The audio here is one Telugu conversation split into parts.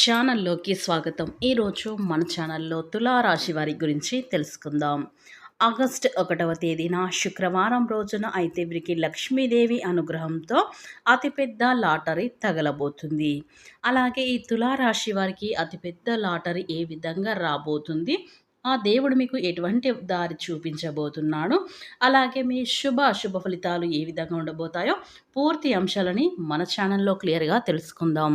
ఛానల్లోకి స్వాగతం. ఈరోజు మన ఛానల్లో తులారాశి వారి గురించి తెలుసుకుందాం. ఆగస్ట్ ఒకటవ తేదీన శుక్రవారం రోజున అయితే వీరికి లక్ష్మీదేవి అనుగ్రహంతో అతిపెద్ద లాటరీ తగలబోతుంది. అలాగే ఈ తులారాశి వారికి అతిపెద్ద లాటరీ ఏ విధంగా రాబోతుంది? ఆ దేవుడు మీకు ఎటువంటి దారి చూపించబోతున్నాడు? అలాగే మీ శుభ అశుభ ఫలితాలు ఏ విధంగా ఉండబోతాయో పూర్తి అంశాలని మన ఛానల్లో క్లియర్గా తెలుసుకుందాం.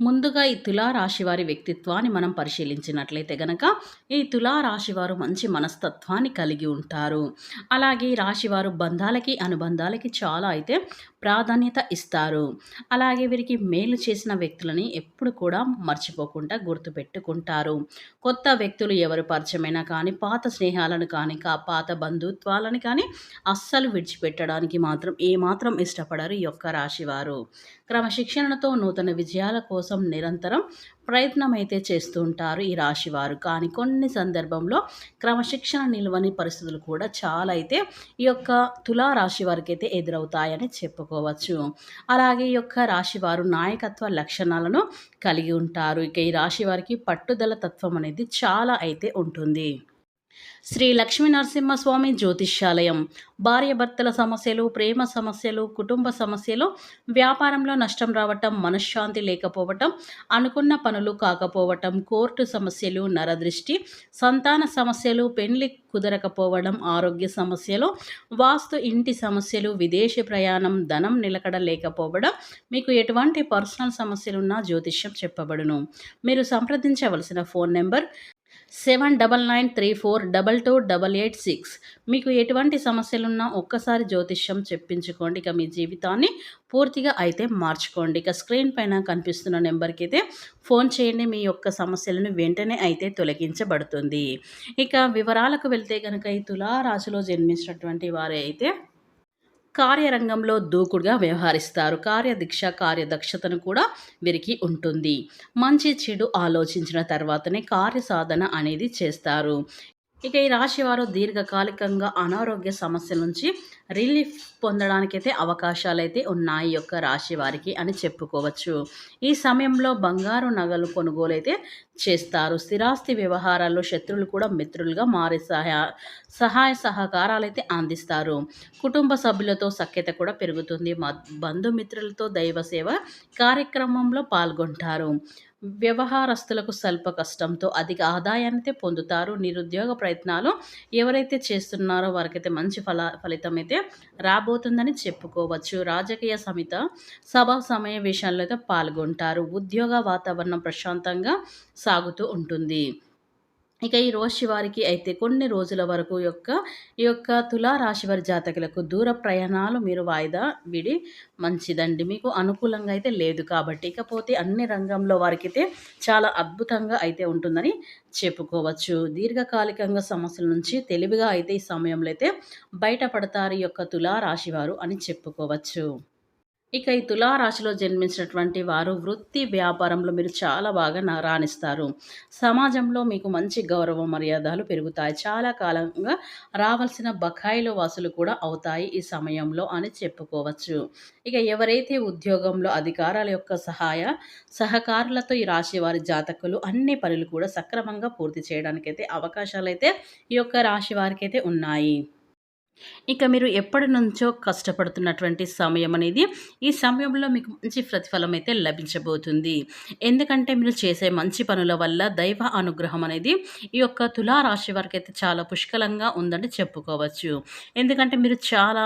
ముందుగా ఈ తులారాశివారి వ్యక్తిత్వాన్ని మనం పరిశీలించినట్లయితే గనక ఈ తులారాశివారు మంచి మనస్తత్వాన్ని కలిగి ఉంటారు. అలాగే ఈ రాశివారు బంధాలకి అనుబంధాలకి చాలా అయితే ప్రాధాన్యత ఇస్తారు. అలాగే వీరికి మేలు చేసిన వ్యక్తులని ఎప్పుడు కూడా మర్చిపోకుండా గుర్తుపెట్టుకుంటారు. కొత్త వ్యక్తులు ఎవరు పరిచయమైనా కానీ పాత స్నేహాలను కానీ కా పాత బంధుత్వాలను కానీ అస్సలు విడిచిపెట్టడానికి మాత్రం ఏమాత్రం ఇష్టపడరు ఈ యొక్క రాశివారు. క్రమశిక్షణతో నూతన విజయాల కోసం నిరంతరం ప్రయత్నం అయితే చేస్తూ ఉంటారు ఈ రాశివారు. కానీ కొన్ని సందర్భంలో క్రమశిక్షణ నిల్వని పరిస్థితులు కూడా చాలా అయితే ఈ యొక్క తులా రాశి వారికి అయితే ఎదురవుతాయని చెప్పుకోవచ్చు. అలాగే ఈ యొక్క రాశివారు నాయకత్వ లక్షణాలను కలిగి ఉంటారు. ఇక ఈ రాశి వారికి పట్టుదల తత్వం అనేది చాలా అయితే ఉంటుంది. శ్రీ లక్ష్మీ నరసింహస్వామి జ్యోతిష్యాలయం. భార్యభర్తల సమస్యలు ప్రేమ సమస్యలు కుటుంబ సమస్యలు వ్యాపారంలో నష్టం రావటం మనశ్శాంతి లేకపోవటం అనుకున్న పనులు కాకపోవటం కోర్టు సమస్యలు నరదృష్టి సంతాన సమస్యలు పెళ్ళి కుదరకపోవడం ఆరోగ్య సమస్యలు వాస్తు ఇంటి సమస్యలు విదేశీ ప్రయాణం ధనం నిలకడ లేకపోవడం మీకు ఎటువంటి పర్సనల్ సమస్యలున్నా జ్యోతిష్యం చెప్పబడును. మీరు సంప్రదించవలసిన phone number seven double nine three four double two double eight six మీకు ఎటువంటి సమస్యలున్నా ఒక్కసారి జ్యోతిష్యం చెప్పించుకోండి. ఇక మీ జీవితాన్ని పూర్తిగా అయితే మార్చుకోండి. ఇక స్క్రీన్ పైన కనిపిస్తున్న నెంబర్కి అయితే ఫోన్ చేయండి. మీ యొక్క సమస్యలను వెంటనే అయితే తొలగించబడుతుంది. ఇక వివరాలకు వెళ్తే కనుక ఈ తులారాశిలో జన్మించినటువంటి వారే అయితే కార్యరంగంలో దూకుడుగా వ్యవహరిస్తారు. కార్యదీక్ష కార్యదక్షతను కూడా వీరికి ఉంటుంది. మంచి చెడు ఆలోచించిన తర్వాతనే కార్యసాధన అనేది చేస్తారు. ఇక ఈ రాశి వారు దీర్ఘకాలికంగా అనారోగ్య సమస్యల నుంచి రిలీఫ్ పొందడానికైతే అవకాశాలు అయితే ఉన్నాయి యొక్క రాశి వారికి అని చెప్పుకోవచ్చు. ఈ సమయంలో బంగారు నగలు కొనుగోలు అయితే చేస్తారు. స్థిరాస్తి వ్యవహారాల్లో శత్రువులు కూడా మిత్రులుగా మారే సహాయ సహాయ సహకారాలు అయితే అందిస్తారు. కుటుంబ సభ్యులతో సఖ్యత కూడా పెరుగుతుంది. బంధుమిత్రులతో దైవ సేవ కార్యక్రమంలో పాల్గొంటారు. వ్యవహారస్తులకు స్వల్ప కష్టంతో అధిక ఆదాయాన్ని పొందుతారు. నిరుద్యోగ ప్రయత్నాలు ఎవరైతే చేస్తున్నారో వారికైతే మంచి ఫల ఫలితం అయితే రాబోతుందని చెప్పుకోవచ్చు. రాజకీయ సమిత సభా సమావేశాల్లో అయితే పాల్గొంటారు. ఉద్యోగ వాతావరణం ప్రశాంతంగా సాగుతూ ఉంటుంది. ఇక ఈ రోజు వారికి అయితే కొన్ని రోజుల వరకు యొక్క ఈ యొక్క తులారాశి వారి జాతకులకు దూర ప్రయాణాలు మీరు వాయిదా విడి మంచిదండి. మీకు అనుకూలంగా అయితే లేదు కాబట్టి ఇకపోతే అన్ని రంగంలో వారికి చాలా అద్భుతంగా అయితే ఉంటుందని చెప్పుకోవచ్చు. దీర్ఘకాలికంగా సమస్యల నుంచి తెలివిగా అయితే ఈ సమయంలో అయితే బయటపడతారు ఈ యొక్క తులారాశి వారు అని చెప్పుకోవచ్చు. ఇక ఈ తులారాశిలో జన్మించినటువంటి వారు వృత్తి వ్యాపారంలో మీరు చాలా బాగా రాణిస్తారు. సమాజంలో మీకు మంచి గౌరవ మర్యాదలు పెరుగుతాయి. చాలా కాలంగా రావాల్సిన బకాయిల వాసులు కూడా అవుతాయి ఈ సమయంలో అని చెప్పుకోవచ్చు. ఇక ఎవరైతే ఉద్యోగంలో అధికారాల యొక్క సహాయ సహకారులతో ఈ రాశి వారి జాతకులు అన్ని పనులు కూడా సక్రమంగా పూర్తి చేయడానికైతే అవకాశాలు అయితే ఈ యొక్క రాశి వారికి అయితే ఉన్నాయి. ఇక మీరు ఎప్పటి నుంచో కష్టపడుతున్నటువంటి సమయం అనేది ఈ సమయంలో మీకు మంచి ప్రతిఫలం అయితే లభించబోతుంది. ఎందుకంటే మీరు చేసే మంచి పనుల వల్ల దైవ అనుగ్రహం అనేది ఈ యొక్క తులారాశి వారికి అయితే చాలా పుష్కలంగా ఉందని చెప్పుకోవచ్చు. ఎందుకంటే మీరు చాలా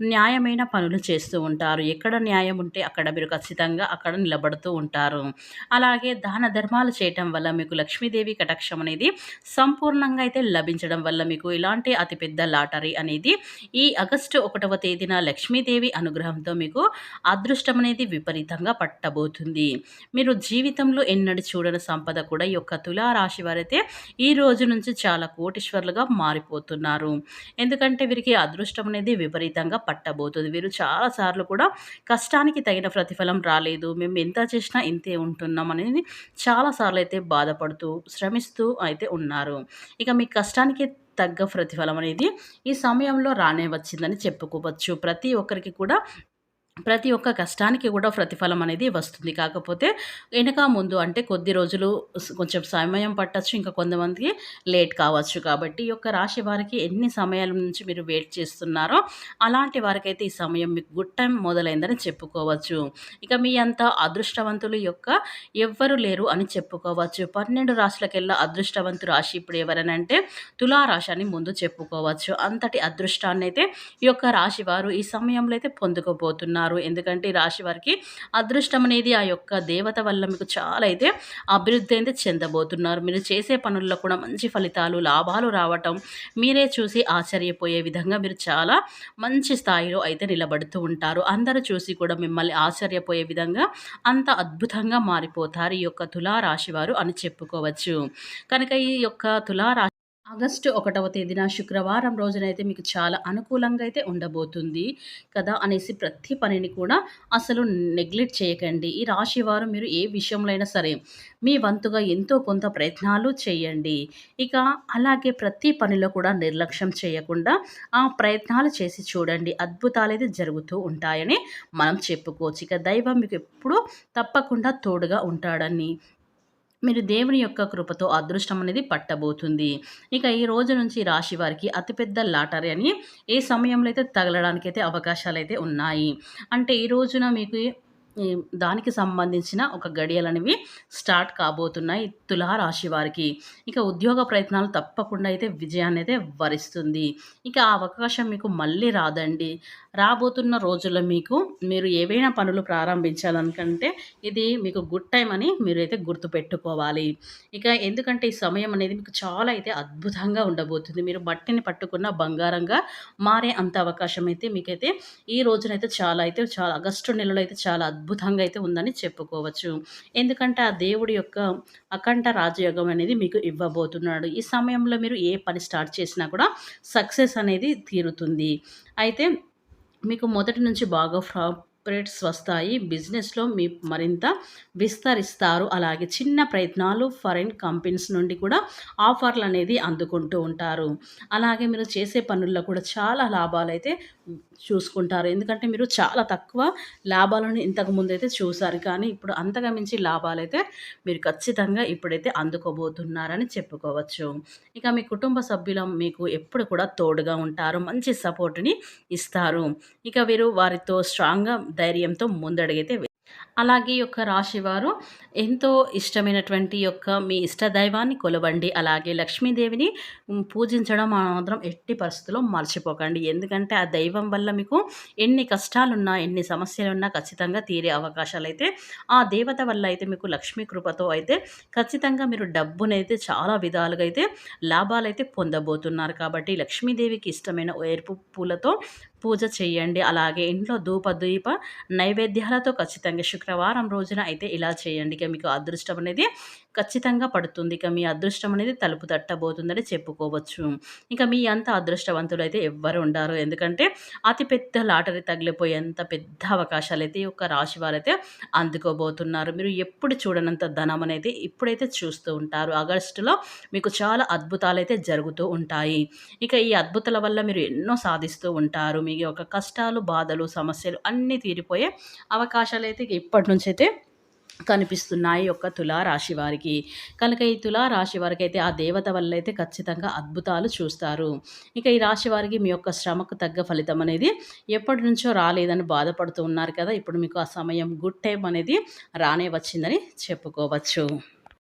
న్యాయమైన పనులు చేస్తూ ఉంటారు. ఎక్కడ న్యాయం ఉంటే అక్కడ మీరు ఖచ్చితంగా అక్కడ నిలబడుతూ ఉంటారు. అలాగే దాన ధర్మాలు చేయటం వల్ల మీకు లక్ష్మీదేవి కటాక్షం అనేది సంపూర్ణంగా అయితే లభించడం వల్ల మీకు ఇలాంటి అతిపెద్ద లాటరీ అనేది ఈ ఆగస్టు ఒకటవ తేదీన లక్ష్మీదేవి అనుగ్రహంతో మీకు అదృష్టం అనేది విపరీతంగా పట్టబోతుంది. మీరు జీవితంలో ఎన్నడి చూడని సంపద కూడా ఈ యొక్క తులారాశి వారైతే ఈ రోజు నుంచి చాలా కోటీశ్వర్లుగా మారిపోతున్నారు. ఎందుకంటే వీరికి అదృష్టం అనేది విపరీతంగా పట్టబోతుంది. వీరు చాలాసార్లు కూడా కష్టానికి తగిన ప్రతిఫలం రాలేదు. మేము ఎంత చేసినా ఇంతే ఉంటున్నాం అనేది చాలాసార్లు అయితే బాధపడుతూ శ్రమిస్తూ అయితే ఉన్నారు. ఇక మీ కష్టానికి తగ్గ ప్రతిఫలం అనేది ఈ సమయంలో రానే వచ్చిందని చెప్పుకోవచ్చు. ప్రతి ఒక్కరికి కూడా ప్రతి ఒక్క కష్టానికి కూడా ప్రతిఫలం అనేది వస్తుంది. కాకపోతే వెనక ముందు అంటే కొద్ది రోజులు కొంచెం సమయం పట్టచ్చు ఇంకా కొంతమందికి లేట్ కావచ్చు. కాబట్టి ఈ యొక్క రాశి వారికి ఎన్ని సమయాల నుంచి మీరు వెయిట్ చేస్తున్నారో అలాంటి వారికైతే ఈ సమయం మీకు గుడ్ టైం మొదలైందని చెప్పుకోవచ్చు. ఇక మీ అంత అదృష్టవంతులు యొక్క ఎవ్వరు లేరు అని చెప్పుకోవచ్చు. పన్నెండు రాశులకెల్లా అదృష్టవంతు రాశి ఇప్పుడు ఎవరనంటే తులారాశి అని ముందు చెప్పుకోవచ్చు. అంతటి అదృష్టాన్ని అయితే ఈ యొక్క రాశి వారు ఈ సమయంలో అయితే పొందుకోబోతున్నారు ఉన్నారు ఎందుకంటే ఈ రాశి వారికి అదృష్టం అనేది ఆ యొక్క దేవత వల్ల మీకు చాలా అయితే అభివృద్ధి అయితే చెందబోతున్నారు. మీరు చేసే పనుల్లో కూడా మంచి ఫలితాలు లాభాలు రావటం మీరే చూసి ఆశ్చర్యపోయే విధంగా మీరు చాలా మంచి స్థాయిలో అయితే నిలబడుతూ ఉంటారు. అందరూ చూసి కూడా మిమ్మల్ని ఆశ్చర్యపోయే విధంగా అంత అద్భుతంగా మారిపోతారు ఈ యొక్క తులారాశి వారు అని చెప్పుకోవచ్చు. కనుక ఈ యొక్క తులారాశి ఆగస్టు ఒకటవ తేదీన శుక్రవారం రోజునైతే మీకు చాలా అనుకూలంగా అయితే ఉండబోతుంది కదా అనేసి ప్రతి పనిని కూడా అసలు నెగ్లెక్ట్ చేయకండి. ఈ రాశి వారు మీరు ఏ విషయంలో అయినా సరే మీ వంతుగా ఎంతో కొంత ప్రయత్నాలు చేయండి. ఇక అలాగే ప్రతి పనిలో కూడా నిర్లక్ష్యం చేయకుండా ఆ ప్రయత్నాలు చేసి చూడండి. అద్భుతాలు అయితే జరుగుతూ ఉంటాయని మనం చెప్పుకోవచ్చు. ఇక దైవం మీకు ఎప్పుడూ తప్పకుండా తోడుగా ఉంటాడని మీరు దేవుని యొక్క కృపతో అదృష్టం అనేది పట్టబోతుంది. ఇక ఈ రోజు నుంచి రాశి వారికి అతిపెద్ద లాటరీ అని ఏ సమయంలో అయితే తగలడానికి అయితే అవకాశాలు అయితే ఉన్నాయి. అంటే ఈ రోజున మీకు దానికి సంబంధించిన ఒక గడియలు అనేవి స్టార్ట్ కాబోతున్నాయి తులారాశి వారికి. ఇక ఉద్యోగ ప్రయత్నాలు తప్పకుండా అయితే విజయాన్ని అయితే వరిస్తుంది. ఇక ఆ అవకాశం మీకు మళ్ళీ రాదండి. రాబోతున్న రోజుల్లో మీకు మీరు ఏవైనా పనులు ప్రారంభించాలనుకంటే ఇది మీకు గుడ్ టైం అని మీరైతే గుర్తుపెట్టుకోవాలి. ఇక ఎందుకంటే ఈ సమయం అనేది మీకు చాలా అయితే అద్భుతంగా ఉండబోతుంది. మీరు బట్టిని పట్టుకున్న బంగారంగా మారే అంత అవకాశం అయితే మీకైతే ఈ రోజునైతే చాలా అయితే చాలా ఆగస్టు నెలలో అయితే చాలా అద్భుతంగా అయితే ఉందని చెప్పుకోవచ్చు. ఎందుకంటే ఆ దేవుడి యొక్క అఖండ రాజయోగం అనేది మీకు ఇవ్వబోతున్నాడు. ఈ సమయంలో మీరు ఏ పని స్టార్ట్ చేసినా కూడా సక్సెస్ అనేది తీరుతుంది. అయితే మీకు మొదటి నుంచి బాగా ఫ్రా కార్పొరేట్స్ వస్తాయి. బిజినెస్లో మీ మరింత విస్తరిస్తారు. అలాగే చిన్న ప్రయత్నాలు ఫారిన్ కంపెనీస్ నుండి కూడా ఆఫర్లు అనేది అందుకుంటూ ఉంటారు. అలాగే మీరు చేసే పనుల్లో కూడా చాలా లాభాలు అయితే చూసుకుంటారు. ఎందుకంటే మీరు చాలా తక్కువ లాభాలను ఇంతకు ముందు అయితే చూశారు. కానీ ఇప్పుడు అంతగా మించి లాభాలు అయితే మీరు ఖచ్చితంగా ఇప్పుడైతే అందుకోబోతున్నారని చెప్పుకోవచ్చు. ఇక మీ కుటుంబ సభ్యుల మీకు ఎప్పుడు కూడా తోడుగా ఉంటారు. మంచి సపోర్ట్ని ఇస్తారు. ఇక వీరు వారితో స్ట్రాంగ్గా ధైర్యంతో ముందడుగైతే అలాగే యొక్క రాశివారు ఎంతో ఇష్టమైనటువంటి యొక్క మీ ఇష్టదైవాన్ని కొలవండి. అలాగే లక్ష్మీదేవిని పూజించడం మాత్రం ఎట్టి పరిస్థితుల్లో మర్చిపోకండి. ఎందుకంటే ఆ దైవం వల్ల మీకు ఎన్ని కష్టాలున్నా ఎన్ని సమస్యలున్నా ఖచ్చితంగా తీరే అవకాశాలు అయితే ఆ దేవత వల్ల అయితే మీకు లక్ష్మీ కృపతో అయితే ఖచ్చితంగా మీరు డబ్బునైతే చాలా విధాలుగా అయితే లాభాలు అయితే పొందబోతున్నారు. కాబట్టి లక్ష్మీదేవికి ఇష్టమైన ఎరుపు పూలతో పూజ చేయండి. అలాగే ఇంట్లో ధూప దీప నైవేద్యాలతో ఖచ్చితంగా శుక్రవారం రోజున అయితే ఇలా చేయండి. ఇక మీకు అదృష్టం అనేది ఖచ్చితంగా పడుతుంది. ఇక మీ అదృష్టం అనేది తలుపు తట్టబోతుందని చెప్పుకోవచ్చు. ఇంకా మీ అంత అదృష్టవంతులు అయితే ఎవ్వరు ఉండారు. ఎందుకంటే అతిపెద్ద లాటరీ తగిలిపోయేంత పెద్ద అవకాశాలు అయితే ఒక రాశి వారైతే అందుకోబోతున్నారు. మీరు ఎప్పుడు చూడనంత ధనం అనేది ఇప్పుడైతే చూస్తూ ఉంటారు. ఆగస్టులో మీకు చాలా అద్భుతాలు అయితే జరుగుతూ ఉంటాయి. ఇక ఈ అద్భుతాల వల్ల మీరు ఎన్నో సాధిస్తూ ఉంటారు. మీ యొక్క కష్టాలు బాధలు సమస్యలు అన్నీ తీరిపోయే అవకాశాలు అయితే ఇప్పటి నుంచి అయితే కనిపిస్తున్నాయి యొక్క తులారాశి వారికి. కనుక ఈ తులారాశి వారికి అయితే ఆ దేవత వల్ల అయితే ఖచ్చితంగా అద్భుతాలు చూస్తారు. ఇక ఈ రాశి వారికి మీ యొక్క శ్రమకు తగ్గ ఫలితం అనేది ఎప్పటి నుంచో రాలేదని బాధపడుతూ ఉన్నారు కదా. ఇప్పుడు మీకు ఆ సమయం గుడ్ టైం అనేది రానే వచ్చిందని చెప్పుకోవచ్చు.